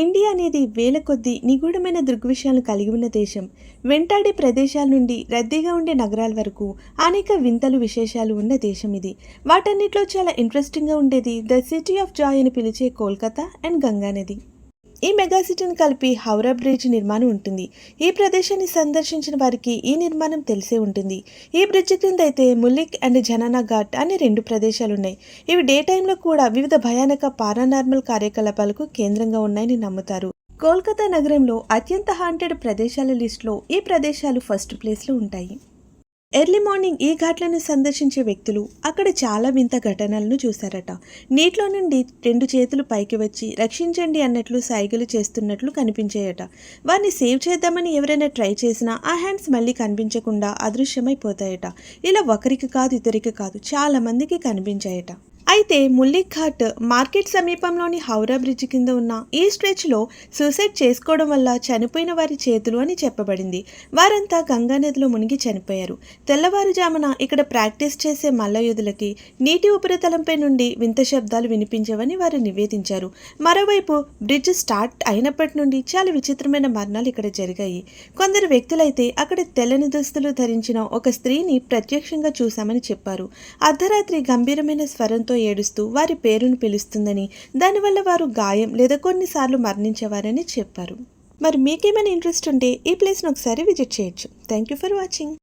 India అనేది వేల కొద్దీ నిగూఢమైన దృగ్విషయాలను కలిగి ఉన్న దేశం. వెంటాడే ప్రదేశాల నుండి రద్దీగా ఉండే నగరాల వరకు అనేక వింతలు విశేషాలు ఉన్న దేశం ఇది. వాటన్నిటిలో చాలా ఇంట్రెస్టింగ్గా ఉండేది ద సిటీ ఆఫ్ జాయ్ అని పిలిచే కోల్కతా అండ్ గంగా నది. ఈ మెగాసిటీని కలిపి హౌరా బ్రిడ్జ్ నిర్మాణం ఉంటుంది. ఈ ప్రదేశాన్ని సందర్శించిన వారికి ఈ నిర్మాణం తెలిసే ఉంటుంది. ఈ బ్రిడ్జ్ క్రింద అయితే ముల్లిక్ అండ్ జనానా ఘాట్ అనే రెండు ప్రదేశాలు ఉన్నాయి ఇవి డే టైంలో కూడా వివిధ భయానక పారానార్మల్ కార్యకలాపాలకు కేంద్రంగా ఉన్నాయని నమ్ముతారు. కోల్కతా నగరంలో అత్యంత హాంటెడ్ ప్రదేశాల లిస్టులో ఈ ప్రదేశాలు ఫస్ట్ ప్లేస్లో ఉంటాయి. ఎర్లీ మార్నింగ్ ఈ ఘాట్లను సందర్శించే వ్యక్తులు అక్కడ చాలా వింత ఘటనలను చూశారట. నీటిలో నుండి రెండు చేతులు పైకి వచ్చి రక్షించండి అన్నట్లు సైగలు చేస్తున్నట్లు కనిపించాయట. వారిని సేవ్ చేద్దామని ఎవరైనా ట్రై చేసినా ఆ హ్యాండ్స్ మళ్ళీ కనిపించకుండా అదృశ్యమైపోతాయట. ఇలా ఒకరికి కాదు ఇద్దరికి కాదు చాలా మందికి కనిపించాయట. అయితే ముల్లిక్ ఘాట్ మార్కెట్ సమీపంలోని హౌరా బ్రిడ్జ్ కింద ఉన్న ఈ స్ట్రెచ్లో సూసైడ్ చేసుకోవడం వల్ల చనిపోయిన వారి చేతులు అని చెప్పబడింది. వారంతా గంగా నదిలో మునిగి చనిపోయారు. తెల్లవారుజామున ఇక్కడ ప్రాక్టీస్ చేసే మల్లయోధులకి నీటి ఉపరితలంపై నుండి వింత శబ్దాలు వినిపించవని వారు నివేదించారు. మరోవైపు బ్రిడ్జ్ స్టార్ట్ అయినప్పటి నుండి చాలా విచిత్రమైన మరణాలు ఇక్కడ జరిగాయి. కొందరు వ్యక్తులైతే అక్కడ తెల్లని దుస్తులు ధరించిన ఒక స్త్రీని ప్రత్యక్షంగా చూశామని చెప్పారు. అర్ధరాత్రి గంభీరమైన స్వరంతో ఏడుస్తూ వారి పేరును పిలుస్తుందని దానివల్ల వారు గాయం లేదా కొన్నిసార్లు మరణించేవారని చెప్పారు. మరి మీకేమైనా ఇంట్రెస్ట్ ఉంటే ఈ ప్లేస్ను ఒకసారి విజిట్ చేయొచ్చు. Thank you for watching.